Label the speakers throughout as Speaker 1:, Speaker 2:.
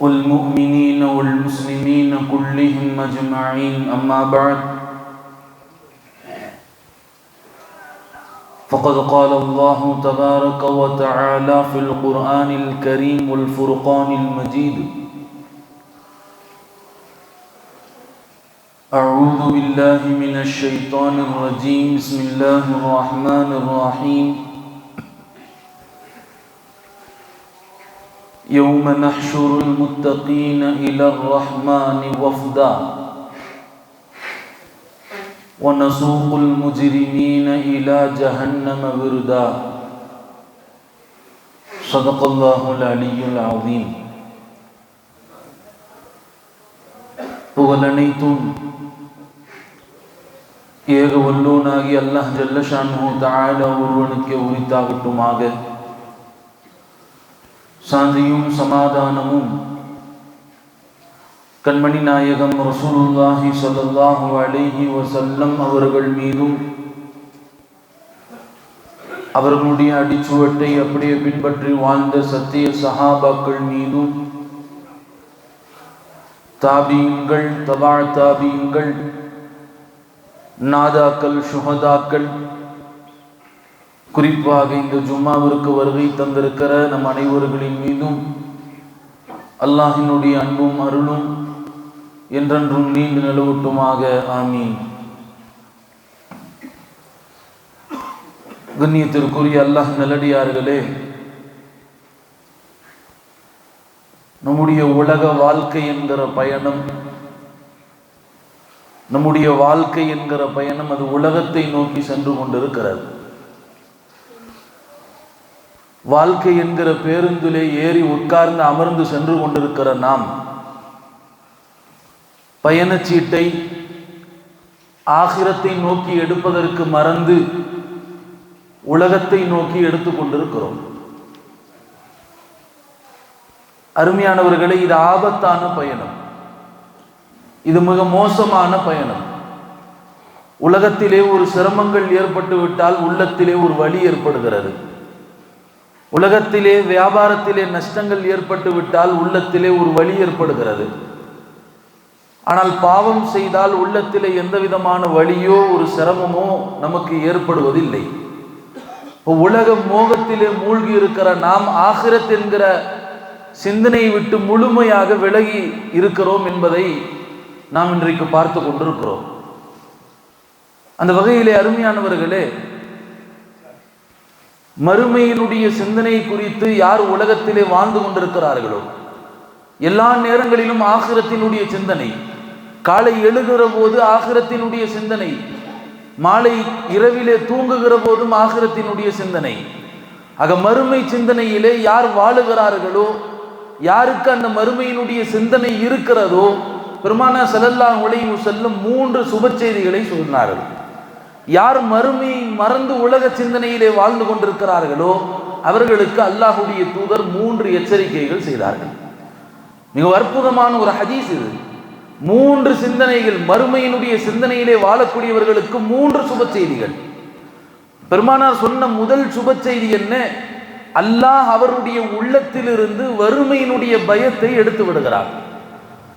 Speaker 1: والمؤمنين والمسلمين كلهم أجمعين. أما بعد فقد قال الله تبارك وتعالى في القرآن الكريم والفرقان المجيد أعوذ بالله من الشيطان الرجيم. بسم الله الرحمن الرحيم. يوم نحشر المتقين إلى الرحمن وفدا ونسوق المجرمين إلى جهنم وردا صدق الله العلي العظيم புகழனைத்தும் ஏக வல்லோனாகி அல்லாஹ் ஜல்லஷானு தாழ ஒருவனுக்கு உரித்தாகட்டுமாக சாந்தியும் சமாதானமும். கண்மணி நாயகம் ரசூலுல்லாஹி சொல்லல்லாஹு அலேஹி வசல்லம் அவர்கள் மீதும் அவர்களுடைய அடிச்சுவட்டை அப்படியே பின்பற்றி வாழ்ந்த சத்திய சஹாபாக்கள் மீதும் தாபியுங்கள் தபால் தாபியுங்கள் நாதாக்கள் சுகதாக்கள் குறிப்பாக இந்த ஜும்மாவிற்கு வருகை தந்திருக்கிற நம் அனைவர்களின் மீதும் அல்லாஹினுடைய அன்பும் அருளும் என்றென்றும் நீண்டு நிலவட்டுமாக ஆமீன். கண்ணியத்திற்குரிய அல்லாஹ் நல்லடியார்களே நம்முடைய உலக வாழ்க்கை என்கிற பயணம் நம்முடைய வாழ்க்கை என்கிற பயணம் அது உலகத்தை நோக்கி சென்று கொண்டிருக்கிறது. வாழ்க்கை என்கிற பேருந்திலே ஏறி உட்கார்ந்து அமர்ந்து சென்று கொண்டிருக்கிற நாம் பயணச்சீட்டை ஆகிரத்தை நோக்கி எடுப்பதற்கு மறந்து உலகத்தை நோக்கி எடுத்துக்கொண்டிருக்கிறோம் அருமையானவர்களே இது ஆபத்தான பயணம். இது மிக மோசமான பயணம். உலகத்திலே ஒரு சிரமங்கள் ஏற்பட்டு விட்டால் உள்ளத்திலே ஒரு வழி ஏற்படுகிறது. உலகத்திலே வியாபாரத்திலே நஷ்டங்கள் ஏற்பட்டு விட்டால் உள்ளத்திலே ஒரு வழி ஏற்படுகிறது. ஆனால் பாவம் செய்தால் உள்ளத்திலே எந்த விதமான வழியோ ஒரு சிரமமோ நமக்கு ஏற்படுவதில்லை. உலக மோகத்திலே மூழ்கி இருக்கிற நாம் ஆகிரத் என்கிற சிந்தனையை விட்டு முழுமையாக விலகி இருக்கிறோம் என்பதை நாம் இன்றைக்கு பார்த்து கொண்டிருக்கிறோம். அந்த வகையிலே அருமையானவர்களே மறுமையினுடைய சிந்தனை குறித்து யார் உலகத்திலே வாழ்ந்து கொண்டிருக்கிறார்களோ எல்லா நேரங்களிலும் ஆகிரத்தினுடைய சிந்தனை காலை எழுகிற போது ஆகிரத்தினுடைய சிந்தனை மாலை இரவிலே தூங்குகிற போதும் ஆகிரத்தினுடைய சிந்தனை. ஆக மறுமை சிந்தனையிலே யார் வாழுகிறார்களோ யாருக்கு அந்த மறுமையினுடைய சிந்தனை இருக்கிறதோ பெருமானா செல்லல்லா உலகம் செல்லும் மூன்று சுப செய்திகளை சொன்னார்கள். யார் மறுமையை மறந்து உலக சிந்தனையிலே வாழ்ந்து கொண்டிருக்கிறார்களோ அவர்களுக்கு அல்லாஹுடைய தூதர் மூன்று எச்சரிக்கைகள் செய்தார்கள். மிக அற்புதமான ஒரு ஹதீஸ் இது. மூன்று சிந்தனைகள் மறுமையினுடைய சிந்தனையிலே வாழக்கூடியவர்களுக்கு மூன்று சுப செய்திகள். பெருமானார் சொன்ன முதல் சுப செய்தி என்ன? அல்லாஹ் அவருடைய உள்ளத்திலிருந்து வறுமையினுடைய பயத்தை எடுத்து விடுகிறார்.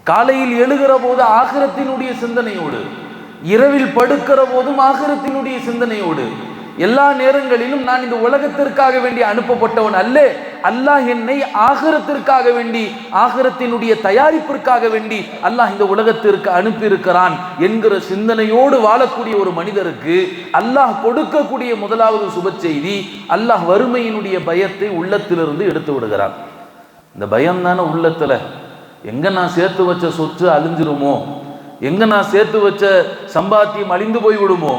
Speaker 1: காலையில் எழுகிற போது ஆகிரத்தினுடைய சிந்தனையோடு இரவில் படுக்கிற போதும் ஆகிரத்தினுடைய சிந்தனையோடு எல்லா நேரங்களிலும் நான் இந்த உலகத்திற்காக வேண்டி அனுப்பப்பட்டவன் அல்ல அல்லாஹ் என்னை ஆகிரத்திற்காக வேண்டி ஆகிரத்தினுடைய தயாரிப்பிற்காக வேண்டி அல்லாஹ் இந்த உலகத்திற்கு அனுப்பியிருக்கிறான் என்கிற சிந்தனையோடு வாழக்கூடிய ஒரு மனிதருக்கு அல்லாஹ் கொடுக்கக்கூடிய முதலாவது சுப செய்தி அல்லாஹ் வறுமையினுடைய பயத்தை உள்ளத்திலிருந்து எடுத்து விடுகிறான். இந்த பயம் தானே உள்ளத்துல? எங்க நான் சேர்த்து வச்ச சொத்து அழிஞ்சிருமோ? எங்க நான் சேர்த்து வச்ச சம்பாத்தியம் அழிந்து போய் விடுமோ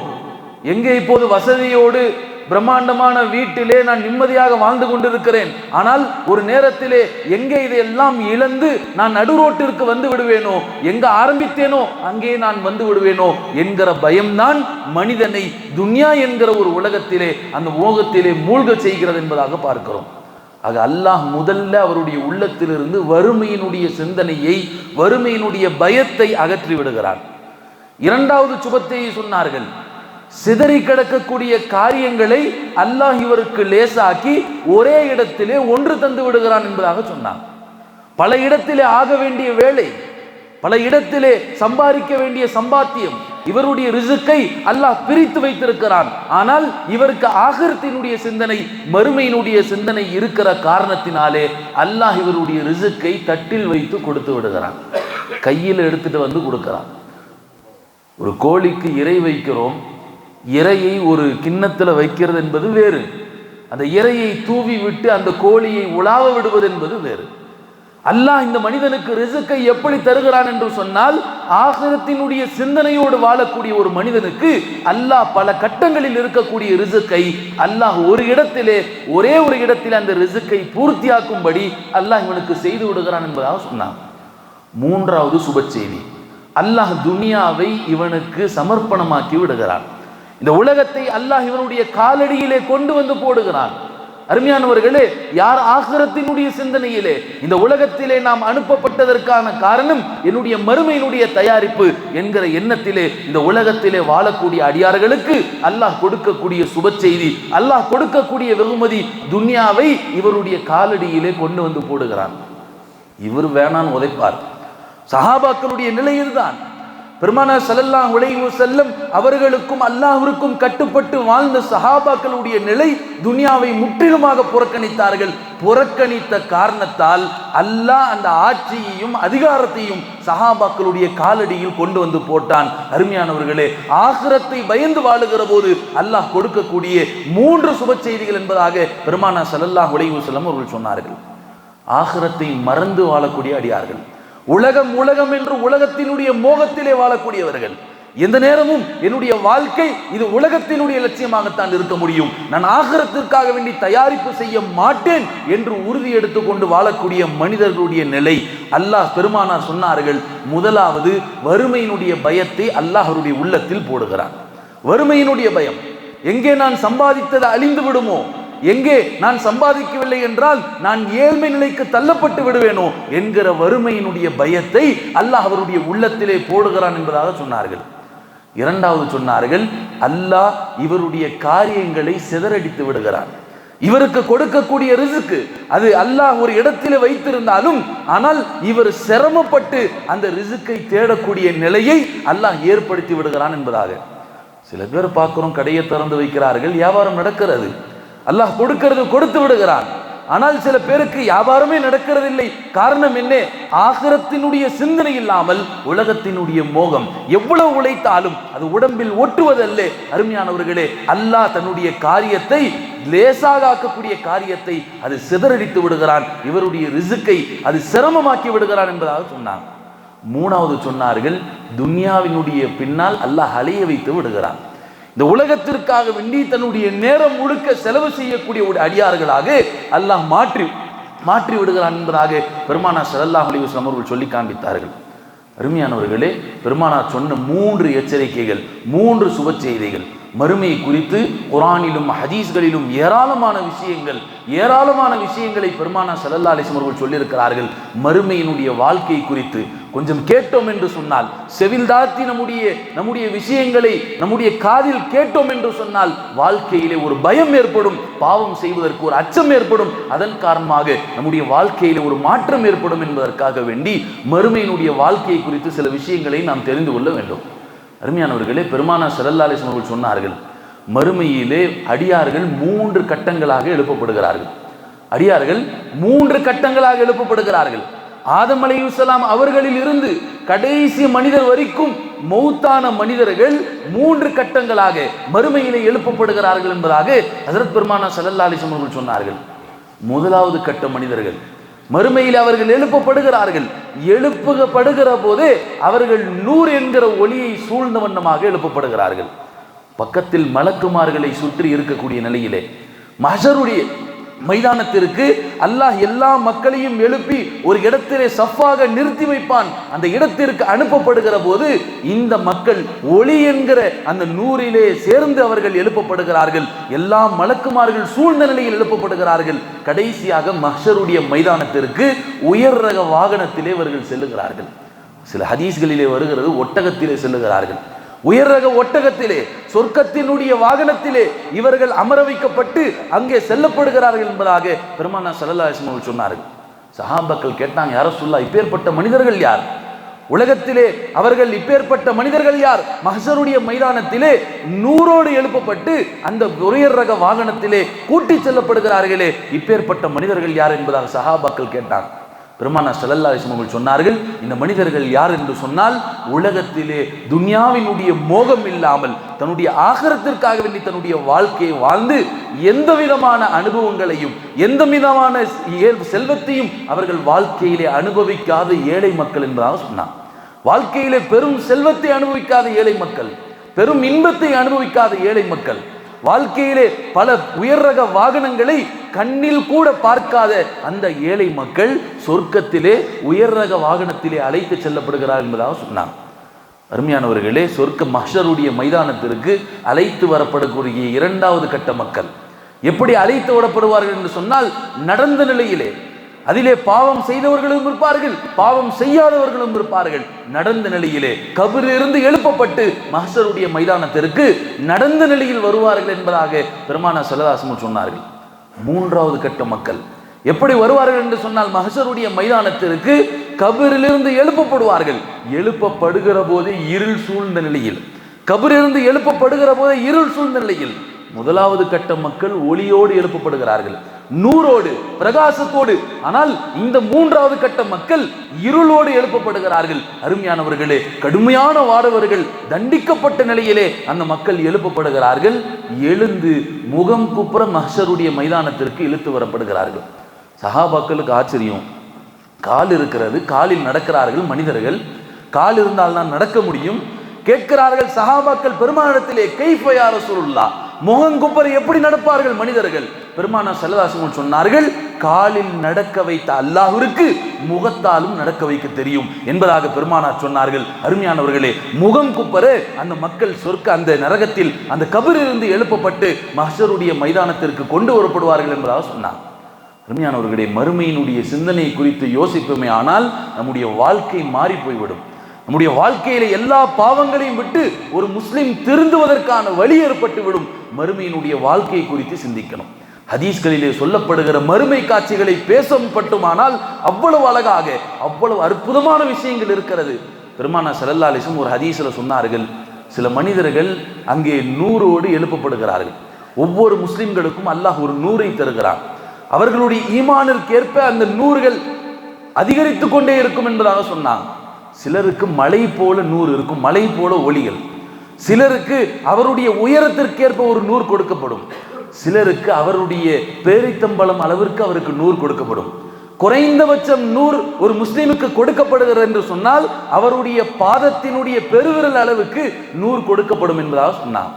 Speaker 1: எங்கே இப்போது வசதியோடு பிரம்மாண்டமான வீட்டிலே நான் நிம்மதியாக வாழ்ந்து கொண்டிருக்கிறேன். ஆனால் ஒரு நேரத்திலே எங்கே இதையெல்லாம் இழந்து நான் நடுரோட்டிற்கு வந்து விடுவேனோ? எங்க ஆரம்பித்தேனோ அங்கே நான் வந்து விடுவேனோ? என்கிற பயம்தான் மனிதனை துன்யா என்கிற ஒரு உலகத்திலே அந்த மோகத்திலே மூழ்க செய்கிறது என்பதாக பார்க்கிறோம். ஆக அல்லாஹ் முதல்ல அவருடைய உள்ளத்திலிருந்து வறுமையினுடைய சிந்தனையை வறுமையினுடைய பயத்தை அகற்றி விடுகிறார். இரண்டாவது சுபத்தை சொன்னார்கள். சிதறி கிடக்கக்கூடிய காரியங்களை அல்லாஹ் இவருக்கு லேசாக்கி ஒரே இடத்திலே ஒன்று தந்து விடுகிறான் என்பதாக சொன்னான் பல இடத்திலே ஆக வேண்டிய வேலை பல இடத்திலே சம்பாதிக்க வேண்டிய சம்பாத்தியம் இவருடைய ரிசுக்கை அல்லாஹ் பிரித்து வைத்திருக்கிறான். ஆனால் இவருக்கு ஆகரத்தினுடைய சிந்தனை மறுமையினுடைய சிந்தனை இருக்கிற காரணத்தினாலே அல்லாஹ் இவருடைய ரிசுக்கை தட்டில் வைத்து கொடுத்து விடுகிறான். கையில் எடுத்துட்டு வந்து கொடுக்கிறான். ஒரு கோழிக்கு இறை வைக்கிறோம். இறையை ஒரு கிண்ணத்தில் வைக்கிறது என்பது வேறு. அந்த இறையை தூவி விட்டு அந்த கோழியை உலாவ விடுவது என்பது வேறு. அல்லாஹ் இந்த மனிதனுக்கு ரிசுக்கை எப்படி தருகிறான் என்று சொன்னால் ஆகிரத்தினுடைய சிந்தனையோடு வாழக்கூடிய ஒரு மனிதனுக்கு அல்லாஹ் பல கட்டங்களில் இருக்கக்கூடிய ரிசுக்கை அல்லாஹ் ஒரு இடத்திலே ஒரே ஒரு இடத்தில் அந்த ரிசுக்கை பூர்த்தியாக்கும்படி அல்லாஹ் இவனுக்கு செய்து விடுகிறான் என்பதாக சொன்னான். மூன்றாவது சுப செய்தி. அல்லாஹ் துனியாவை இவனுக்கு சமர்ப்பணமாக்கி விடுகிறான். இந்த உலகத்தை அல்லாஹ் இவனுடைய காலடியிலே கொண்டு வந்து போடுகிறான். அருமையானவர்களே யார் ஆகிரத்தினுடைய சிந்தனையிலே இந்த உலகத்திலே நாம் அனுப்பப்பட்டதற்கான காரணம் என்னுடைய மறுமையினுடைய தயாரிப்பு என்கிற எண்ணத்திலே இந்த உலகத்திலே வாழக்கூடிய அடியார்களுக்கு அல்லாஹ் கொடுக்கக்கூடிய சுப செய்தி அல்லாஹ் கொடுக்கக்கூடிய வெகுமதி துன்யாவை இவருடைய காலடியிலே கொண்டு வந்து போடுகிறான். இவர் வேணான்னு உதைப்பார். சஹாபாக்களுடைய நிலை இதுதான். பெருமானா ஸல்லல்லாஹு உழைவு செல்லும் அவர்களுக்கும் அல்லாஹிற்கும் கட்டுப்பட்டு வாழ்ந்த சஹாபாக்களுடைய நிலை துனியாவை முற்றிலுமாக புறக்கணித்தார்கள். புறக்கணித்த காரணத்தால் அல்லாஹ் அந்த ஆட்சியையும் அதிகாரத்தையும் சஹாபாக்களுடைய காலடியில் கொண்டு வந்து போட்டான். அருமையானவர்களே ஆகிரத்தை பயந்து வாழுகிற போது அல்லாஹ் கொடுக்கக்கூடிய மூன்று சுப செய்திகள் என்பதாக பெருமானா ஸல்லல்லாஹு அலைஹி செல்லும் அவர்கள் சொன்னார்கள். ஆகிரத்தை மறந்து வாழக்கூடிய அடியார்கள். உலகம் உலகம் என்று உலகத்தினுடைய மோகத்திலே வாழக்கூடியவர்கள். எந்த நேரமும் என்னுடைய வாழ்க்கை இது உலகத்தினுடைய லட்சியமாகத்தான் இருக்க முடியும். நான் ஆகரத்திற்காக வேண்டி தயாரிப்பு செய்ய மாட்டேன் என்று உறுதி எடுத்துக்கொண்டு வாழக்கூடிய மனிதர்களுடைய நிலை. அல்லாஹ் பெருமானார் சொன்னார்கள் முதலாவது வறுமையினுடைய பயத்தை அல்லாஹ் உள்ளத்தில் போடுகிறார். வறுமையினுடைய பயம் எங்கே நான் சம்பாதித்தது அழிந்து விடுமோ எங்கே நான் சம்பாதிக்கவில்லை என்றால் நான் ஏழ்மை நிலைக்கு தள்ளப்பட்டு விடுவேனோ என்கிற வறுமையினுடைய பயத்தை அல்லாஹ் அவருடைய உள்ளத்திலே போடுகிறான் என்பதாக சொன்னார்கள். இரண்டாவது சொன்னார்கள் அல்லாஹ் இவருடைய காரியங்களை சிதறடித்து விடுகிறான். இவருக்கு கொடுக்கக்கூடிய ரிசுக்கு அது அல்லாஹ் ஒரு இடத்திலே வைத்திருந்தாலும் ஆனால் இவர் சிரமப்பட்டு அந்த ரிசுக்கை தேடக்கூடிய நிலையை அல்லாஹ் ஏற்படுத்தி விடுகிறான் என்பதாக. சில பேர் பார்க்குறோம் கடையை திறந்து வைக்கிறார்கள் வியாபாரம் நடக்கிறது. அல்லாஹ் கொடுக்கிறது கொடுத்து விடுகிறான். ஆனால் சில பேருக்கு வியாபாரமே நடக்கிறதில்லை. காரணம் என்ன? ஆகிரத்தினுடைய சிந்தனை இல்லாமல் உலகத்தினுடைய மோகம் எவ்வளவு உழைத்தாலும் அது உடம்பில் ஒட்டுவதல்ல. அருமையானவர்களே அல்லாஹ் தன்னுடைய காரியத்தை லேசாக ஆக்கக்கூடிய காரியத்தை அது சிதறடித்து விடுகிறான். இவருடைய ரிசுக்கை அது சிரமமாக்கி விடுகிறான் என்பதாக சொன்னான் மூணாவது சொன்னார்கள் துன்யாவினுடைய பின்னால் அல்லாஹ் அலைய வைத்து விடுகிறான். இந்த உலகத்திற்காக வேண்டி தன்னுடைய நேரம் முழுக்க செலவு செய்யக்கூடிய ஒரு அடியார்களாக அல்லாஹ் மாற்றி மாற்றி விடுகிறான் என்பதாக பெருமானா ஸல்லல்லாஹு அலைஹி அவர்கள் சொல்லி காண்பித்தார்கள். அருமையானவர்களே பெருமானார் சொன்ன மூன்று எச்சரிக்கைகள் மூன்று சுப செய்திகள். மறுமை குறித்து குரானிலும் ஹதீஸ்களிலும் ஏராளமான விஷயங்கள் ஏராளமான விஷயங்களை பெருமானா ஸல்லல்லாஹு அலைஹி அவர்கள் சொல்லியிருக்கிறார்கள். மறுமையினுடைய வாழ்க்கை குறித்து கொஞ்சம் கேட்டோம் என்று சொன்னால் செவில் தாத்தி நம்முடைய நம்முடைய விஷயங்களை நம்முடைய காதில் கேட்டோம் என்று சொன்னால் வாழ்க்கையிலே ஒரு பயம் ஏற்படும் பாவம் செய்வதற்கு ஒரு அச்சம் ஏற்படும். அதன் காரணமாக நம்முடைய வாழ்க்கையிலே ஒரு மாற்றம் ஏற்படும் என்பதற்காக வேண்டி மறுமையினுடைய வாழ்க்கை குறித்து சில விஷயங்களை நாம் தெரிந்து கொள்ள வேண்டும். அருமையானவர்களே பெருமானா ஸல்லல்லாஹு அலைஹி அவர்கள் சொன்னார்கள் மறுமையிலே அடியார்கள் மூன்று கட்டங்களாக எழுப்பப்படுகிறார்கள். அடியார்கள் மூன்று கட்டங்களாக எழுப்பப்படுகிறார்கள். ஆதம் அலையுசலாம் அவர்களில் இருந்து கடைசி மனிதர் வரைக்கும் மௌத்தான மனிதர்கள் மூன்று கட்டங்களாக மறுமையிலே எழுப்பப்படுகிறார்கள் என்பதாக ஹசரத் பெருமானா ஸல்லல்லாஹு அலைஹி அவர்கள் சொன்னார்கள். முதலாவது கட்ட மனிதர்கள் மறுமையில் அவர்கள் எழுப்பப்படுகிறார்கள். எழுப்பப்படுகிற போது அவர்கள் நூறு என்கிற ஒளியை சூழ்ந்த வண்ணமாக எழுப்பப்படுகிறார்கள். பக்கத்தில் மலக்குமார்களை சுற்றி இருக்கக்கூடிய நிலையிலே மஷருடைய மைதானத்திற்கு அல்லாஹ் எல்லா மக்களையும் எழுப்பி ஒரு இடத்திலே சஃபாக நிறுத்தி வைப்பான். அந்த இடத்திற்கு அனுப்பப்படுகிற போது இந்த மக்கள் ஒளி என்கிற அந்த நூறிலே சேர்ந்து அவர்கள் எழுப்பப்படுகிறார்கள். எல்லா மலக்குமார்கள் சூழ்ந்த நிலையில் எழுப்பப்படுகிறார்கள். கடைசியாக மஹருடைய மைதானத்திற்கு உயர் ரக வாகனத்திலே அவர்கள் செல்லுகிறார்கள். சில ஹதீஸ்களிலே வருகிறது ஒட்டகத்திலே செல்லுகிறார்கள். உயர் ரக ஒட்டகத்திலே சொர்க்கத்தினுடைய வாகனத்திலே இவர்கள் அமர வைக்கப்பட்டு அங்கே செல்லப்படுகிறார்கள் என்பதாக பெருமானா சல்லல்லாஹு அவர்கள் சொன்னார்கள். சஹாபாக்கள் கேட்டாங்க யார சொல்லா இப்பேற்பட்ட மனிதர்கள் யார்? உலகத்திலே அவர்கள் இப்பேற்பட்ட மனிதர்கள் யார்? மஹசருடைய மைதானத்திலே நூறோடு எழுப்பப்பட்டு அந்த உரையர் ரக வாகனத்திலே கூட்டி செல்லப்படுகிறார்களே இப்பேற்பட்ட மனிதர்கள் யார் என்பதாக சஹாபாக்கள் கேட்டாங்க. பெருமானா சல்லல்லா அவர்கள் சொன்னார்கள் இந்த மனிதர்கள் யார் என்று சொன்னால் உலகத்திலே துன்யாவினுடைய மோகம் இல்லாமல் தன்னுடைய ஆகரத்திற்காக வேண்டி தன்னுடைய வாழ்க்கையை வாழ்ந்து எந்த விதமான அனுபவங்களையும் எந்த விதமான செல்வத்தையும் அவர்கள் வாழ்க்கையிலே அனுபவிக்காத ஏழை மக்கள் என்பதாக சொன்னார். வாழ்க்கையிலே பெரும் செல்வத்தை அனுபவிக்காத ஏழை மக்கள் பெரும் இன்பத்தை அனுபவிக்காத ஏழை மக்கள் வாழ்க்கையிலே பல உயர் ரக வாகனங்களை கண்ணில் கூட பார்க்காத அந்த ஏழை மக்கள் சொர்க்கத்திலே உயர் ரக வாகனத்திலே அழைத்து செல்லப்படுகிறார் என்பதாக சொன்னாங்க. அருமையானவர்களே சொர்க்க மஷருடைய மைதானத்திற்கு அழைத்து வரப்படக்கூடிய இரண்டாவது கட்ட மக்கள். எப்படி அழைத்து விடப்படுவார்கள் என்று சொன்னால் நடந்த நிலையிலே அதிலே பாவம் செய்தவர்களும் இருப்பார்கள் பாவம் செய்யாதவர்களும் இருப்பார்கள். நடந்த நிலையிலே கபிலிருந்து எழுப்பப்பட்டு மஹ்ஷருடைய மைதானத்திற்கு நடந்த நிலையில் வருவார்கள் என்பதாக பெருமான சிலதாசமும் சொன்னார்கள். மூன்றாவது கட்ட மக்கள் எப்படி வருவார்கள் என்று சொன்னால் மஹசருடைய மைதானத்திற்கு கபிரிலிருந்து எழுப்பப்படுவார்கள். எழுப்பப்படுகிற போது இருள் சூழ்ந்த நிலையில். கபிரிலிருந்து எழுப்பப்படுகிற போது இருள் சூழ்ந்த நிலையில். முதலாவது கட்ட மக்கள் ஒளியோடு எழுப்பப்படுகிறார்கள். நூறோடு பிரகாசத்தோடு. ஆனால் இந்த மூன்றாவது கட்ட மக்கள் இருளோடு எழுப்பப்படுகிறார்கள். அருமையானவர்களே கடுமையான வாடவர்கள் தண்டிக்கப்பட்ட நிலையிலே அந்த மக்கள் எழுப்பப்படுகிறார்கள். எழுந்து முகம் குப்புற மஹருடைய மைதானத்திற்கு இழுத்து வரப்படுகிறார்கள். சஹாபாக்களுக்கு ஆச்சரியம். கால் இருக்கிறது காலில் நடக்கிறார்கள் மனிதர்கள். கால் இருந்தால் தான் நடக்க முடியும். கேட்கிறார்கள் சஹாபாக்கள் பெருமானத்திலே கைஃபயா ரசூலுல்லா முகங்குப்பர் எப்படி நடப்பார்கள் மனிதர்கள்? பெருமானா செல்லதாசங்கள் சொன்னார்கள் காலில் நடக்க வைத்த அல்லாஹிற்கு முகத்தாலும் நடக்க வைக்க தெரியும் என்பதாக பெருமானார் சொன்னார்கள். அருமையானவர்களே முகம் குப்பரு அந்த மக்கள் சொர்க்க அந்த நரகத்தில் அந்த கபிலிருந்து எழுப்பப்பட்டு மஹ்ஷருடைய மைதானத்திற்கு கொண்டு வரப்படுவார்கள் என்பதாக சொன்னார். அருமையானவர்களே மறுமையினுடைய சிந்தனை குறித்து யோசிப்போமே ஆனால் நம்முடைய வாழ்க்கை மாறி போய்விடும். நம்முடைய வாழ்க்கையில எல்லா பாவங்களையும் விட்டு ஒரு முஸ்லிம் திருந்துவதற்கான வழி ஏற்பட்டு விடும் மறுமையினுடைய வாழ்க்கை குறித்து சிந்திக்கணும். ஹதீஸ்களிலே சொல்லப்படுகிற மறுமை காட்சிகளை பேசப்பட்டுமானால் அவ்வளவு அழகாக அவ்வளவு அற்புதமான விஷயங்கள் இருக்கிறது. பெருமானா சல்லல்லா ஒரு ஹதீஸில் சொன்னார்கள் சில மனிதர்கள் அங்கே நூறோடு எழுப்பப்படுகிறார்கள். ஒவ்வொரு முஸ்லிம்களுக்கும் அல்லாஹ் ஒரு நூறை தருகிறான். அவர்களுடைய ஈமானிற்கேற்ப அந்த நூறுகள் அதிகரித்து கொண்டே இருக்கும் என்பதாக சொன்னாங்க. சிலருக்கு மலை போல நூறு இருக்கும் மலை போல ஒளிகள். சிலருக்கு அவருடைய உயரத்திற்கேற்ப ஒரு நூறு கொடுக்கப்படும். சிலருக்கு அவருடைய பேரித்தம்பளம் அளவிற்கு அவருக்கு நூறு கொடுக்கப்படும். குறைந்தபட்சம் நூறு ஒரு முஸ்லீமுக்கு கொடுக்கப்படுகிறது என்று சொன்னால் அவருடைய பாதத்தினுடைய பெருவிரல் அளவுக்கு நூறு கொடுக்கப்படும் என்பதாக சொன்னார்.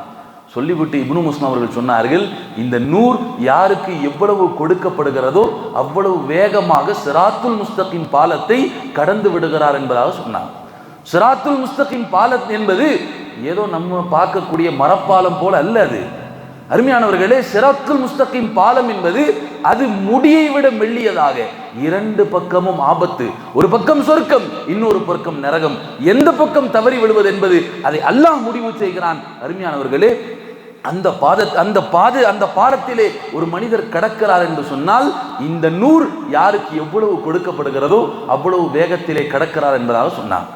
Speaker 1: சொல்லிவிட்டு இப்னு முஸ்லிம் அவர்கள் சொன்னார்கள் இந்த நூர் யாருக்கு எவ்வளவு கொடுக்கப்படுகிறதோ அவ்வளவு வேகமாக சிராத்துல் முஸ்தகின் பாலத்தை கடந்து விடுகிறார் என்பதாக சொன்னார். சிராத்துல் முஸ்தகின் பாலத் என்பது ஏதோ நம்ம பார்க்கக்கூடிய மரப்பாலம் போல அல்ல அது. அருமையானவர்களே சிராத்துல் முஸ்தகின் பாலம் என்பது அது முடியை விட மெல்லியதாக. இரண்டு பக்கமும் ஆபத்து. ஒரு பக்கம் சொர்க்கம் இன்னொரு பக்கம் நரகம். எந்த பக்கம் தவறி விழுவது என்பது அதை அல்லாஹ் முடிவு செய்கிறான். அருமையானவர்களே அந்த பாத அந்த பாது அந்த பாடத்திலே ஒரு மனிதர் கடக்கிறார் என்று சொன்னால் இந்த நூறு யாருக்கு எவ்வளவு கொடுக்கப்படுகிறதோ அவ்வளவு வேகத்திலே கடக்கிறார் என்பதாக சொன்னார்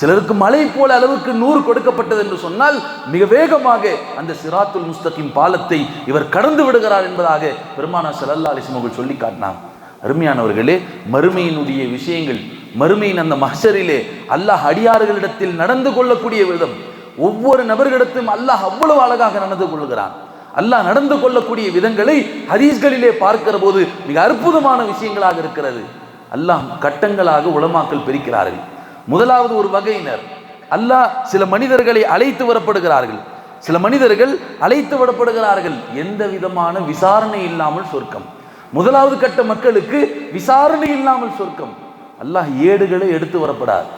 Speaker 1: சிலருக்கு மலை போல அளவுக்கு நூறு கொடுக்கப்பட்டது என்று சொன்னால் மிக வேகமாக அந்த சிராத்துல் முஸ்தகிம் பாலத்தை இவர் கடந்து விடுகிறார் என்பதாக பெருமானா செலல்லா அலிஸ்லம் அவர்கள் சொல்லி காட்டினார். அருமையானவர்களே மறுமையினுடைய விஷயங்கள் மறுமையின் அந்த மஹரிலே அல்லாஹ் அடியார்களிடத்தில் நடந்து கொள்ளக்கூடிய விதம் ஒவ்வொரு நபர்களிடத்தும் அல்லாஹ் அவ்வளவு அழகாக நடந்து கொள்கிறான். அல்லாஹ் நடந்து கொள்ளக்கூடிய விதங்களை ஹதீஸ்களிலே பார்க்கிற போது மிக அற்புதமான விஷயங்களாக இருக்கிறது. அல்லாஹ் கட்டங்களாக உளமாக்கல் பிரிக்கிறார்கள். முதலாவது ஒரு வகையினர். அல்லாஹ் சில மனிதர்களை அழைத்து வரப்படுகிறார்கள். சில மனிதர்கள் அழைத்து விடப்படுகிறார்கள் எந்த விதமான விசாரணை இல்லாமல் சொர்க்கம். முதலாவது கட்ட மக்களுக்கு விசாரணை இல்லாமல் சொர்க்கம். அல்லாஹ் ஏடுகளை எடுத்து வரப்படாது.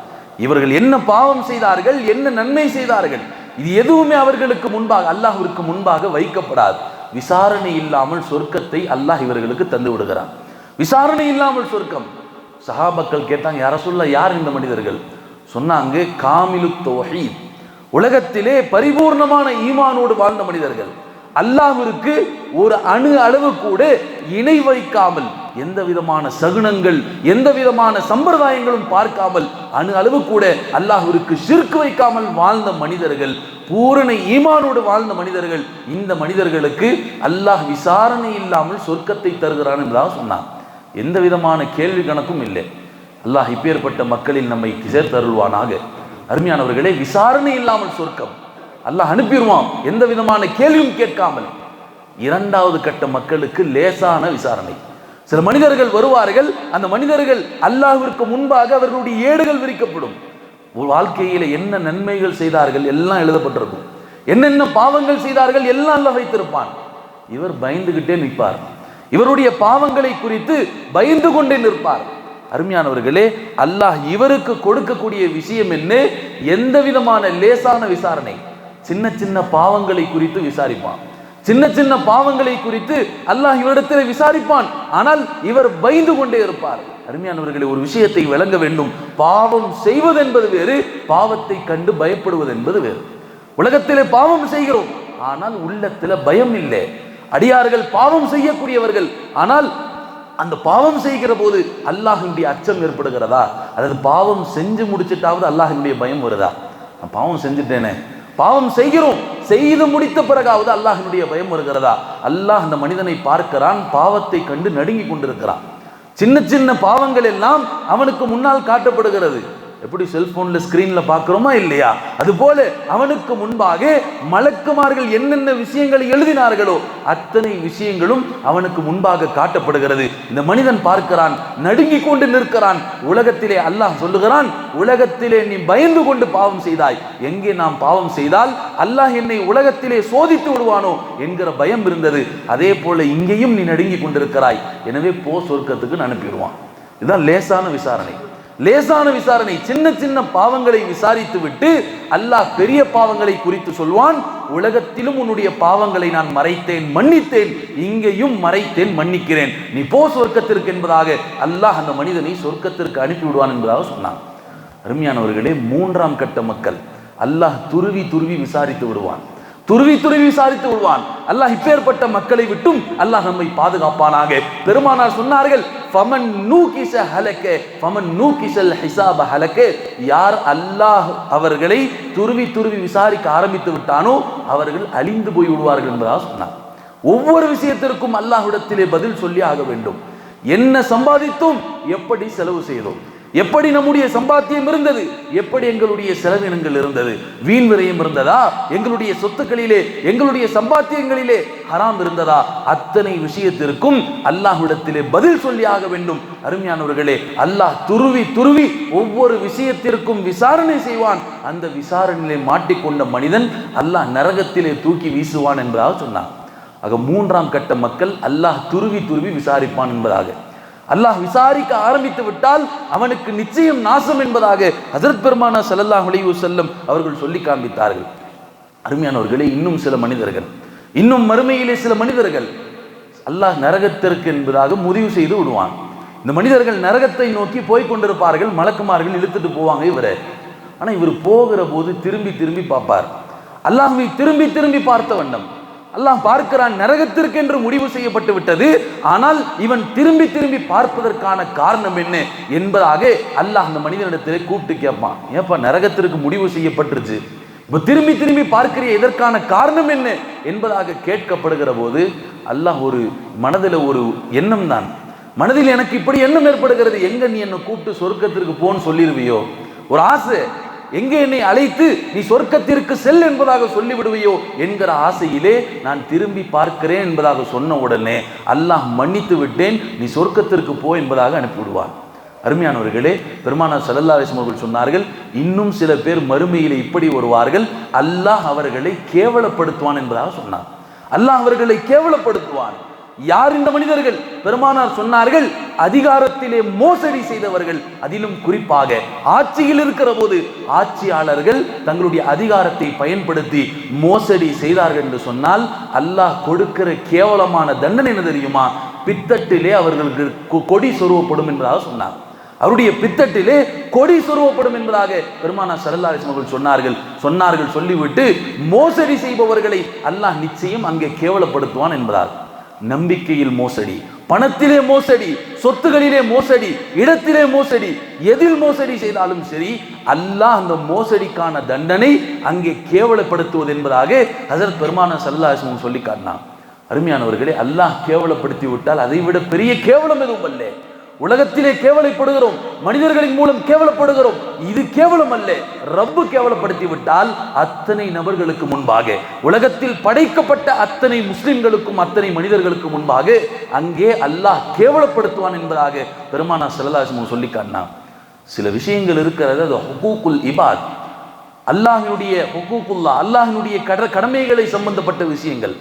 Speaker 1: இவர்கள் என்ன பாவம் செய்தார்கள் என்ன நன்மை செய்தார்கள் இது எதுவுமே அவர்களுக்கு முன்பாக அல்லாஹிற்கு முன்பாக வைக்கப்படாது. விசாரணை இல்லாமல் சொர்க்கத்தை அல்லாஹ் இவர்களுக்கு தந்து விடுகிறான். விசாரணை இல்லாமல் சொர்க்கம். சஹாபக்கள் கேட்டாங்க யார சொல்ல யார் இந்த மனிதர்கள்? சொன்னாங்க காமிலு தௌஹீத். உலகத்திலே பரிபூர்ணமான ஈமானோடு வாழ்ந்த மனிதர்கள். அல்லாஹ்விற்கு ஒரு அணு அளவு கூட இணை வைக்காமல் எந்த விதமான சகுனங்கள் எந்த விதமான சம்பிரதாயங்களும் பார்க்காமல் அணு அளவு கூட அல்லாஹிற்கு ஷிர்க் வைக்காமல் வாழ்ந்த மனிதர்கள் பூரண ஈமானோடு வாழ்ந்த மனிதர்கள் இந்த மனிதர்களுக்கு அல்லாஹ் விசாரணை இல்லாமல் சொர்க்கத்தை தருகிறான் என்பதாக சொன்னான். எந்த விதமான கேள்வி கணக்கும் இல்லை. அல்லாஹ் இப்பேற்பட்ட மக்களில் நம்மை சேர்த்தருள்வானாக அருமையானவர்களே விசாரணை இல்லாமல் சொர்க்கம். அல்லாஹ் அனுப்பிடுவான் எந்த விதமான கேள்வியும் கேட்காமல். இரண்டாவது கட்ட மக்களுக்கு லேசான விசாரணை. சில மனிதர்கள் வருவார்கள் அந்த மனிதர்கள் அல்லாஹிற்கு முன்பாக அவர்களுடைய ஏடுகள் விரிக்கப்படும். ஒரு வாழ்க்கையில என்ன நன்மைகள் செய்தார்கள் எல்லாம் எழுதப்பட்டிருக்கும். என்னென்ன பாவங்கள் செய்தார்கள் எல்லாம் அல்ல வைத்திருப்பான். இவர் பயந்துகிட்டே நிற்பார். இவருடைய பாவங்களை குறித்து பயந்து கொண்டே நிற்பார். அருமையானவர்களே அல்லாஹ் இவருக்கு கொடுக்கக்கூடிய விஷயம் என்ன? எந்த விதமான லேசான விசாரணை? சின்ன சின்ன பாவங்களை குறித்து விசாரிப்பான். சின்ன சின்ன பாவங்களை குறித்து அல்லாஹ் இவரிடத்தில் விசாரிப்பான். ஆனால் இவர் பயந்து கொண்டே இருப்பார். அருமையானவர்களே ஒரு விஷயத்தை விளங்க வேண்டும். பாவம் செய்வது என்பது வேறு பாவத்தை கண்டு பயப்படுவது என்பது வேறு. உலகத்திலே பாவம் செய்கிறோம் ஆனால் உள்ளத்துல பயம் இல்லை. அடியார்கள் பாவம் செய்யக்கூடியவர்கள். ஆனால் அந்த பாவம் செய்கிற போது அல்லாஹினுடைய அச்சம் ஏற்படுகிறதா? அதாவது பாவம் செஞ்சு முடிச்சிட்டாவது அல்லாஹினுடைய பயம் வருதா? நான் பாவம் செஞ்சுட்டேனே. பாவம் செய்கிறோம். செய்து முடித்த பிறகாவது அல்லாஹினுடைய பயம் வருகிறதா? அல்லாஹ் அந்த மனிதனை பார்க்கிறான் பாவத்தை கண்டு நடுங்கி கொண்டிருக்கிறான். சின்ன சின்ன பாவங்கள் எல்லாம் அவனுக்கு முன்னால் காட்டப்படுகிறது. எப்படி செல்போன்ல ஸ்க்ரீனில் பார்க்குறோமா இல்லையா? அதுபோல அவனுக்கு முன்பாக மலக்குமார்கள் என்னென்ன விஷயங்களை எழுதினார்களோ அத்தனை விஷயங்களும் அவனுக்கு முன்பாக காட்டப்படுகிறது. இந்த மனிதன் பார்க்கிறான் நடுங்கிக் கொண்டு நிற்கிறான். உலகத்திலே அல்லாஹ் சொல்லுகிறான் உலகத்திலே நீ பயந்து கொண்டு பாவம் செய்தாய். எங்கே நாம் பாவம் செய்தால் அல்லாஹ் என்னை உலகத்திலே சோதித்து விடுவானோ? என்கிற பயம் இருந்தது. அதே போல இங்கேயும் நீ நடுங்கிக் கொண்டிருக்கிறாய். எனவே போ சொர்க்கத்துக்கு அனுப்பிடுவான் இதுதான் லேசான விசாரணை. லேசான விசாரணை சின்ன சின்ன பாவங்களை விசாரித்து விட்டு அல்லாஹ் பெரிய பாவங்களை குறித்து சொல்வான் உலகத்திலும் உன்னுடைய பாவங்களை நான் மறைத்தேன் மன்னித்தேன் இங்கேயும் மறைத்தேன் மன்னிக்கிறேன். நீ போ சொர்க்கத்திற்கு என்பதாக அல்லாஹ் அந்த மனிதனை சொர்க்கத்திற்கு அனுப்பி விடுவான் என்பதாக சொன்னான். அருமையானவர்களே மூன்றாம் கட்ட மக்கள் அல்லாஹ் துருவி துருவி விசாரித்து விடுவான். துருவி துருவி விசாரித்து விடுவான் அல்லாஹ் இப்பேற்பட்ட மக்களை விட்டும் அல்லாஹ் நம்மை பாதுகாப்பானாக. பெருமானார் சொன்னார்கள் ஃபமன் நூகிச ஹலக்க ஃபமன் நூகிசல் ஹிசாப ஹலக்க. யார் அல்லாஹ் அவர்களை துருவி துருவி விசாரிக்க ஆரம்பித்து விட்டானோ அவர்கள் அழிந்து போய் விடுவார்கள் என்பதாக சொன்னார். ஒவ்வொரு விஷயத்திற்கும் அல்லாஹ்விடத்திலே பதில் சொல்லி ஆக வேண்டும். என்ன சம்பாதித்தோம் எப்படி செலவு செய்தோம்? எப்படி நம்முடைய சம்பாத்தியம் இருந்தது? எப்படி எங்களுடைய செலவினங்கள் இருந்தது? வீண் விரயம் இருந்ததா? எங்களுடைய சொத்துக்களிலே எங்களுடைய சம்பாத்தியங்களிலே ஹராம் இருந்ததா? அத்தனை விஷயத்திற்கும் அல்லாஹ்விடத்திலே பதில் சொல்லி ஆக வேண்டும். அருமையானவர்களே அல்லாஹ் துருவி துருவி ஒவ்வொரு விஷயத்திற்கும் விசாரணை செய்வான். அந்த விசாரணையிலே மாட்டிக்கொண்ட மனிதன் அல்லாஹ் நரகத்திலே தூக்கி வீசுவான் என்பதாக சொன்னான். ஆக மூன்றாம் கட்ட மக்கள் அல்லாஹ் துருவி துருவி விசாரிப்பான் என்பதாக. அல்லாஹ் விசாரிக்க ஆரம்பித்து விட்டால் அவனுக்கு நிச்சயம் நாசம் என்பதாக ஹசரத் பெருமானா சல்லல்லா அலைஹி வஸல்லம் அவர்கள் சொல்லி காண்பித்தார்கள். அருமையானவர்களே இன்னும் சில மனிதர்கள் இன்னும் மறுமையிலே சில மனிதர்கள் அல்லாஹ் நரகத்திற்கு என்பதாக முடிவு செய்து விடுவான். இந்த மனிதர்கள் நரகத்தை நோக்கி போய் கொண்டிருப்பார்கள் மலக்குமார்கள் இழுத்துட்டு போவாங்க இவரை. ஆனால் இவர் போகிற போது திரும்பி திரும்பி பார்ப்பார். அல்லாஹ்வை திரும்பி திரும்பி பார்த்த வண்ணம். அல்லாஹ் பார்க்கிறான் நரகத்திற்கு என்று முடிவு செய்யப்பட்டு விட்டது. ஆனால் இவன் திரும்பி திரும்பி பார்ப்பதற்கான காரணம் என்ன என்பதாக அல்லாஹ் அந்த மனிதனிடத்திலே கூப்பிட்டு கேட்பான். ஏப்பா நரகத்திற்கு முடிவு செய்யப்பட்டுருச்சு. இப்போ திரும்பி திரும்பி பார்க்கிற இதற்கான காரணம் என்ன என்பதாக கேட்கப்படுகிற போது அல்லாஹ் ஒரு மனதில் ஒரு எண்ணம் தான். மனதில் எனக்கு இப்படி எண்ணம் ஏற்படுகிறது எங்க நீ என்னை கூப்பிட்டு சொர்க்கத்திற்கு போன்னு சொல்லிடுவியோ ஒரு ஆசை. எங்கே என்னை அழைத்து நீ சொர்க்கத்திற்கு செல் என்பதாக சொல்லிவிடுவையோ என்கிற ஆசையிலே நான் திரும்பி பார்க்கிறேன் என்பதாக சொன்ன உடனே அல்லாஹ் மன்னித்து விட்டேன் நீ சொர்க்கத்திற்கு போ என்பதாக அனுப்பிவிடுவார் அருமையானவர்களே பெருமானார் சல்லல்லா அலிஸ்லாம் அவர்கள் சொன்னார்கள் இன்னும் சில பேர் மறுமையில் இப்படி வருவார்கள் அல்லாஹ் அவர்களை கேவலப்படுத்துவான் என்பதாக சொன்னார். அல்லாஹ் அவர்களை கேவலப்படுத்துவான். யார் இந்த மனிதர்கள்? பெருமானார் சொன்னார்கள் அதிகாரத்திலே மோசடி செய்தவர்கள். அதிலும் குறிப்பாக ஆட்சியில் இருக்கிற போது ஆட்சியாளர்கள் தங்களுடைய அதிகாரத்தை பயன்படுத்தி மோசடி செய்தார்கள் என்று சொன்னால் அல்லாஹ் கொடுக்கிற கேவலமான தண்டனை என்ன தெரியுமா? பித்தட்டிலே அவர்களுக்கு கொ- கொடி சொருவப்படும் என்பதாக சொன்னார். அவருடைய பித்தட்டிலே கொடி சொருவப்படும் என்பதாக பெருமானா சரல்லாரிசம் அவர்கள் சொன்னார்கள். சொன்னார்கள் சொல்லிவிட்டு மோசடி செய்பவர்களை அல்லாஹ் நிச்சயம் அங்கே கேவலப்படுத்துவான் என்பதால். நம்பிக்கையில் மோசடி பணத்திலே மோசடி சொத்துகளிலே மோசடி இடத்திலே மோசடி எதில் மோசடி செய்தாலும் சரி அல்லாஹ் அந்த மோசடிக்கான தண்டனை அங்கே கேவலப்படுத்துவது என்பதாக ஹசரத் பெருமான சல்லாஹம் சொல்லி காட்டினான் அருமையானவர்களே அல்லாஹ் கேவலப்படுத்தி விட்டால் அதை விட பெரிய கேவலம் எதுவும் அல்ல. உலகத்திலே கேவலைப்படுகிறோம் மனிதர்களின் மூலம் கேவலப்படுகிறோம். இது கேவலம் அல்ல ரப்பு கேவலப்படுத்தி விட்டால் அத்தனை நபர்களுக்கு முன்பாக உலகத்தில் படைக்கப்பட்ட அத்தனை முஸ்லிம்களுக்கும் அத்தனை மனிதர்களுக்கு முன்பாக அங்கே அல்லாஹ் கேவலப்படுத்துவான் என்பதாக பெருமானா செல்லலாசம் சொல்லி காட்டினான் சில விஷயங்கள் இருக்கிறது அது ஹுகூக்குல் இபாத். அல்லாஹினுடைய ஹுகூக்குல்லா அல்லாஹினுடைய கட கடமைகளை சம்பந்தப்பட்ட விஷயங்கள்.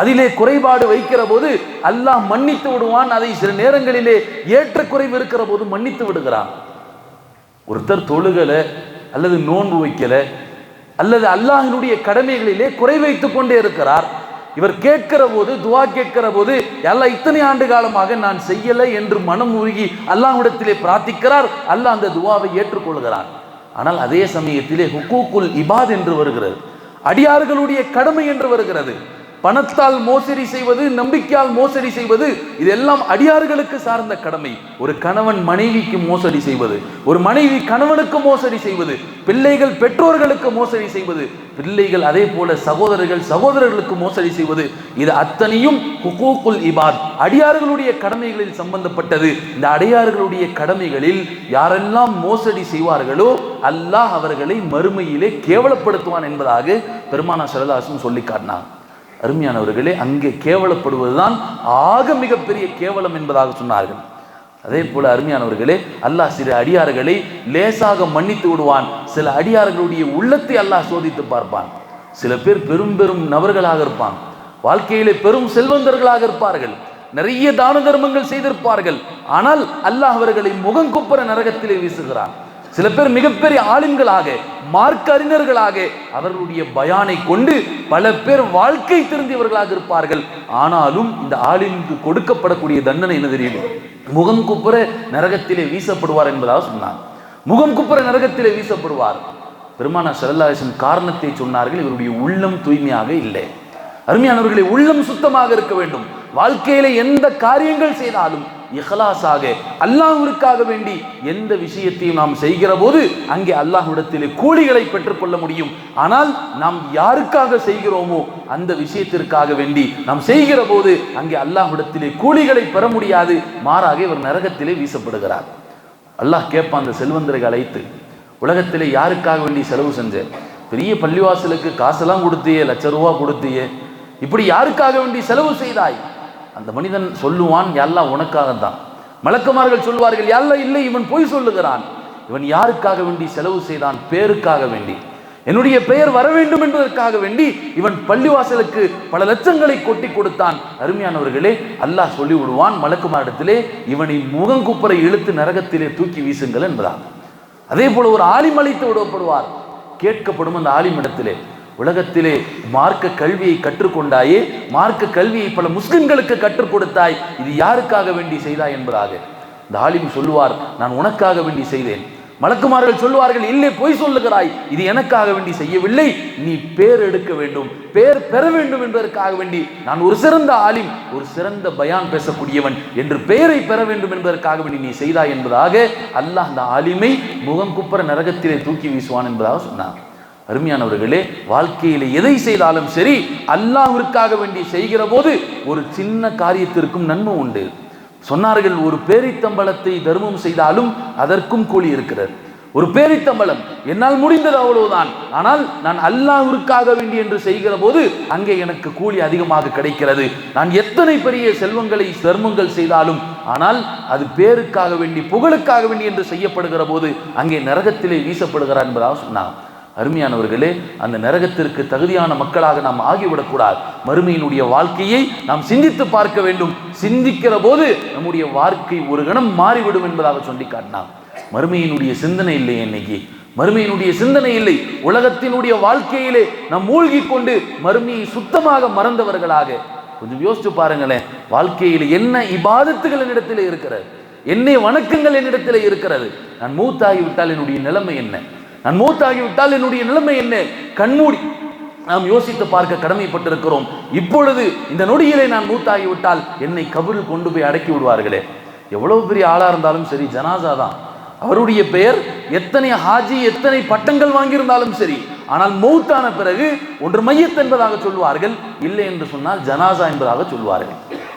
Speaker 1: அதிலே குறைபாடு வைக்கிற போது அல்லாஹ் மன்னித்து விடுவான். அதை சில நேரங்களிலே ஏற்ற குறைவு இருக்கிற போது மன்னித்து விடுகிறான். ஒருத்தர் தொழுகலை அல்லது நோன்பு வைக்கல அல்லது அல்லாஹினுடைய கடமைகளிலே குறை வைத்துக் கொண்டே இருக்கிறார். இவர் கேட்கிற போது துவா கேட்கிற போது எல்லாம் இத்தனை ஆண்டு காலமாக நான் செய்யலை என்று மனம் உருகி அல்லாஹ்விடத்திலே பிரார்த்திக்கிறார். அல்லாஹ் அந்த துவாவை ஏற்றுக்கொள்கிறார். ஆனால் அதே சமயத்திலே ஹுக்கூக்குல் இபாத் என்று வருகிறது. அடியார்களுடைய கடமை என்று வருகிறது. பணத்தால் மோசடி செய்வது நம்பிக்கையால் மோசடி செய்வது இதெல்லாம் அடியார்களுக்கு சார்ந்த கடமை. ஒரு கணவன் மனைவிக்கு மோசடி செய்வது ஒரு மனைவி கணவனுக்கு மோசடி செய்வது பிள்ளைகள் பெற்றோர்களுக்கு மோசடி செய்வது பிள்ளைகள் அதே போல சகோதரர்கள் சகோதரர்களுக்கு மோசடி செய்வது இது அத்தனையும் ஹுகூக்குல் இபாத் அடியார்களுடைய கடமைகளில் சம்பந்தப்பட்டது. இந்த அடியார்களுடைய கடமைகளில் யாரெல்லாம் மோசடி செய்வார்களோ அல்லாஹ் அவர்களை மறுமையிலே கேவலப்படுத்துவான் என்பதாக பெருமானா சரதாசும் சொல்லி காட்டினார். அருமையானவர்களே அங்கே கேவலப்படுவதுதான் ஆக மிகப்பெரிய கேவலம் என்பதாக சொன்னார்கள். அதே போல அருமையானவர்களே அல்லாஹ் சில அடியார்களை லேசாக மன்னித்து விடுவான். சில அடியார்களுடைய உள்ளத்தை அல்லாஹ் சோதித்து பார்ப்பான். சில பேர் பெரும் பெரும் நபர்களாக இருப்பான். வாழ்க்கையிலே பெரும் செல்வந்தர்களாக இருப்பார்கள். நிறைய தான தர்மங்கள் செய்திருப்பார்கள். ஆனால் அல்லாஹ் அவர்களை முகங்குப்புற நரகத்திலே வீசுகிறான். சில பேர் மிகப்பெரிய ஆளும்களாக மார்க்க அறிஞர்களாக அவர்களுடைய பயானை கொண்டு பல பேர் வாழ்க்கை திருந்தியவர்களாக இருப்பார்கள். ஆனாலும் இந்த ஆலிமுக்கு கொடுக்கப்படக்கூடிய தண்டனை என்ன தெரியுமா? முகம் குப்புற நரகத்திலே வீசப்படுவார் என்பதாக சொன்னார் முகம் குப்புற நரகத்திலே வீசப்படுவார். பெருமானா சரல்லாசன் காரணத்தை சொன்னார்கள் இவருடைய உள்ளம் தூய்மையாக இல்லை. அருமையானவர்களை உள்ளம் சுத்தமாக இருக்க வேண்டும். வாழ்க்கையில எந்த காரியங்கள் செய்தாலும் இஹலாசாக அல்லாஹ்விற்காக வேண்டி எந்த விஷயத்தையும் நாம் செய்கிற போது அங்கே அல்லாஹ்விடத்திலே கூலிகளை பெற்றுக்கொள்ள முடியும். ஆனால் நாம் யாருக்காக செய்கிறோமோ அந்த விஷயத்திற்காக வேண்டி நாம் செய்கிற போது அங்கே அல்லாஹ்விடத்திலே கூலிகளை பெற முடியாது. மாறாக இவர் நரகத்திலே வீசப்படுகிறார். அல்லாஹ் கேட்பான் அந்த செல்வந்தரை அழைத்து உலகத்திலே யாருக்காக வேண்டி செலவு செஞ்ச? பெரிய பள்ளிவாசலுக்கு காசெல்லாம் கொடுத்தியே லட்ச ரூபா கொடுத்தியே. இப்படி யாருக்காக வேண்டி செலவு செய்தாய்? அந்த மனிதன் சொல்லுவான் எல்லாம் உனக்காகத்தான். மலக்குமார்கள் சொல்வார்கள் எல்லாம் இல்லை இவன் பொய் சொல்லுகிறான். இவன் யாருக்காக வேண்டி செலவு செய்தான்? பேருக்காக வேண்டி. என்னுடைய பெயர் வர வேண்டும் என்பதற்காக வேண்டி இவன் பள்ளிவாசலுக்கு பல லட்சங்களை கொட்டி கொடுத்தான். அருமையானவர்களே அல்லாஹ் சொல்லி விடுவான் மலக்குமாரிடத்திலே இவனை முகங்குப்புறை இழுத்து நரகத்திலே தூக்கி வீசுங்கள் என்பதான் அதே போல ஒரு ஆலிம் அழைத்து விடப்படுவார். கேட்கப்படும் அந்த ஆலிமிடத்திலே உலகத்திலே மார்க்க கல்வியை கற்றுக்கொண்டாயே மார்க்க கல்வியை பல முஸ்லிம்களுக்கு கற்றுக் கொடுத்தாய். இது யாருக்காக வேண்டி செய்தாய் என்பதாக. இந்த ஆலிம் சொல்லுவார் நான் உனக்காக வேண்டி செய்தேன். மலக்குமார்கள் சொல்லுவார்கள் இல்லை பொய் சொல்லுகிறாய். இது எனக்காக வேண்டி செய்யவில்லை. நீ பேர் எடுக்க வேண்டும். பேர் பெற வேண்டும் என்பதற்காக வேண்டி. நான் ஒரு சிறந்த ஆலிம் ஒரு சிறந்த பயான் பேசக்கூடியவன் என்று பெயரை பெற வேண்டும் என்பதற்காக வேண்டி நீ செய்தாய் என்பதாக அல்லாஹ் அந்த ஆலிமை முகம் குப்புற நரகத்திலே தூக்கி வீசுவான் என்பதாக சொன்னார் அருமையானவர்களே வாழ்க்கையில் எதை செய்தாலும் சரி அல்லாஹ்விற்காக வேண்டி செய்கிற போது ஒரு சின்ன காரியத்திற்கும் நன்மை உண்டு. சொன்னார்கள் ஒரு பேரித்தம்பளத்தை தர்மம் செய்தாலும் அதற்கும் கூலி இருக்கிறது. ஒரு பேரித்தம்பளம் என்னால் முடிந்தது அவ்வளவுதான். ஆனால் நான் அல்லாஹ்விற்காக வேண்டி என்று செய்கிற போது அங்கே எனக்கு கூலி அதிகமாக கிடைக்கிறது. நான் எத்தனை பெரிய செல்வங்களை தர்மங்கள் செய்தாலும் ஆனால் அது பேருக்காக வேண்டி புகழுக்காக வேண்டி என்று செய்யப்படுகிற போது அங்கே நரகத்திலே வீசப்படுகிறார் என்பதாக சொன்னான். அருமையானவர்களே அந்த நரகத்திற்கு தகுதியான மக்களாக நாம் ஆகிவிடக்கூடாது. மறுமையினுடைய வாழ்க்கையை நாம் சிந்தித்து பார்க்க வேண்டும். சிந்திக்கிற போது நம்முடைய வாழ்க்கை ஒரு கணம் மாறிவிடும் என்பதாக சொல்லி காட்டினான் மறுமையினுடைய சிந்தனை இல்லை இன்னைக்கு மறுமையினுடைய சிந்தனை இல்லை. உலகத்தினுடைய வாழ்க்கையிலே நாம் மூழ்கி கொண்டு மறுமையை சுத்தமாக மறந்தவர்களாக. கொஞ்சம் யோசிச்சு பாருங்களேன். வாழ்க்கையில் என்ன இபாதத்துகள் என்னிடத்தில் இருக்கிறது? என்னை வணக்கங்கள் என்னிடத்தில் இருக்கிறது? நான் மூத்தாகிவிட்டால் என்னுடைய நிலைமை என்ன? நான் மூத்தாகிவிட்டால் என்னுடைய நிலைமை என்ன? கண்மூடி. நாம் யோசித்து பார்க்க கடமைப்பட்டிருக்கிறோம். இப்பொழுது இந்த நொடியிலே நான் மூத்தாகிவிட்டால் என்னை கபரில் கொண்டு போய் அடக்கி விடுவார்களே. எவ்வளவு பெரிய ஆளாக இருந்தாலும் சரி ஜனாசா தான். அவருடைய பெயர் எத்தனை ஹாஜி எத்தனை பட்டங்கள் வாங்கியிருந்தாலும் சரி. ஆனால் மௌத்தான பிறகு ஒன்று மையத் என்பதாக சொல்வார்கள் இல்லை என்று சொன்னால் ஜனாசா என்பதாக சொல்வார்கள்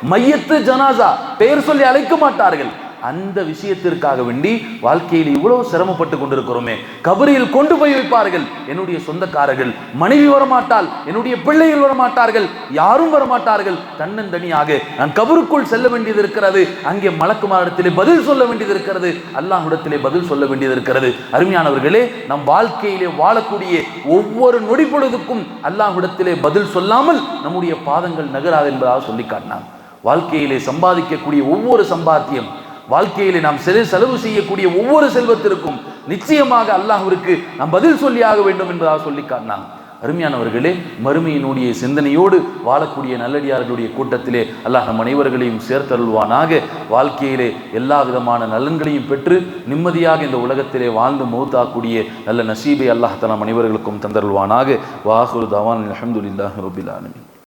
Speaker 1: மையத்து ஜனாசா பெயர் சொல்லி அழைக்க மாட்டார்கள். அந்த விஷயத்திற்காக வேண்டி வாழ்க்கையில் இவ்வளவு சிரமப்பட்டு கொண்டிருக்கிறோமே. கபரியில் கொண்டு போய் வைப்பார்கள். என்னுடைய சொந்தக்காரர்கள் மனைவி வரமாட்டால் என்னுடைய பிள்ளைகள் வரமாட்டார்கள். யாரும் வரமாட்டார்கள். தன்னந்தனியாக நான் கபருக்குள் செல்ல வேண்டியது இருக்கிறது. அங்கே மலக்குமாரிடத்திலே பதில் சொல்ல வேண்டியது இருக்கிறது. அல்லாஹ்விடத்திலே பதில் சொல்ல வேண்டியது இருக்கிறது. அருமையானவர்களே நம் வாழ்க்கையிலே வாழக்கூடிய ஒவ்வொரு நொடி பொழுதுக்கும் அல்லாஹ்விடத்திலே பதில் சொல்லாமல் நம்முடைய பாதங்கள் நகராது என்பதாக சொல்லி காட்டினான். வாழ்க்கையிலே சம்பாதிக்கக்கூடிய ஒவ்வொரு சம்பாத்தியம் வாழ்க்கையிலே நாம் செலவு செலவு செய்யக்கூடிய ஒவ்வொரு செல்வத்திற்கும் நிச்சயமாக அல்லாஹிற்கு நாம் பதில் சொல்லியாக வேண்டும் என்பதாக சொல்லி காட்டினான் அருமையானவர்களே மறுமையினுடைய சிந்தனையோடு வாழக்கூடிய நல்லடியார்களுடைய கூட்டத்திலே அல்லாஹ் நம் அனைவர்களையும் சேர்த்தருள்வானாக. வாழ்க்கையிலே எல்லா விதமான நலன்களையும் பெற்று நிம்மதியாக இந்த உலகத்திலே வாழ்ந்து மௌத்தாக்கூடிய நல்ல நசீபை அல்லாஹ் நம் அனைவர்களுக்கும் தந்தருள்வானாக. வாகுரு தவான் அஹமதுல்லாஹ் ரபில் ஆலமீன்.